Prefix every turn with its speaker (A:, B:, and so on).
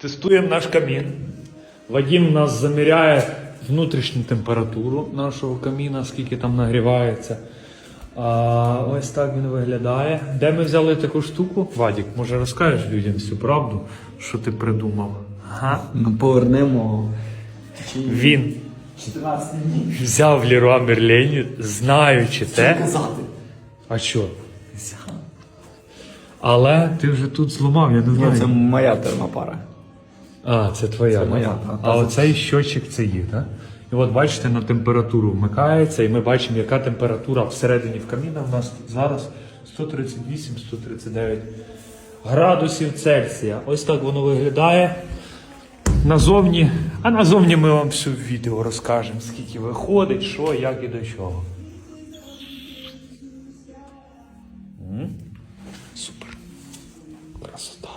A: Тестуємо наш камін. Вадим нас заміряє внутрішню температуру нашого каміна, скільки там нагрівається. А, ось так він виглядає. Де ми взяли таку штуку? Вадік, може розкажеш людям всю правду, що ти придумав? Ага.
B: Ми повернемо
A: Він
B: 14 днів.
A: взяв Ліруа Мерлені, знаючи те.
B: Казати.
A: А що? Але ти вже тут зламав, я не знаю.
B: Це моя термопара.
A: А, це твоя.
B: Це
A: ну.
B: моя, так. А
A: оцей щочик це є, так? І от бачите, на температуру вмикається, і ми бачимо, яка температура всередині в каміна у нас зараз 138-139 градусів Цельсія. Ось так воно виглядає. Назовні, а назовні ми вам все в відео розкажемо, скільки виходить, що, як і до чого. Супер. Красота.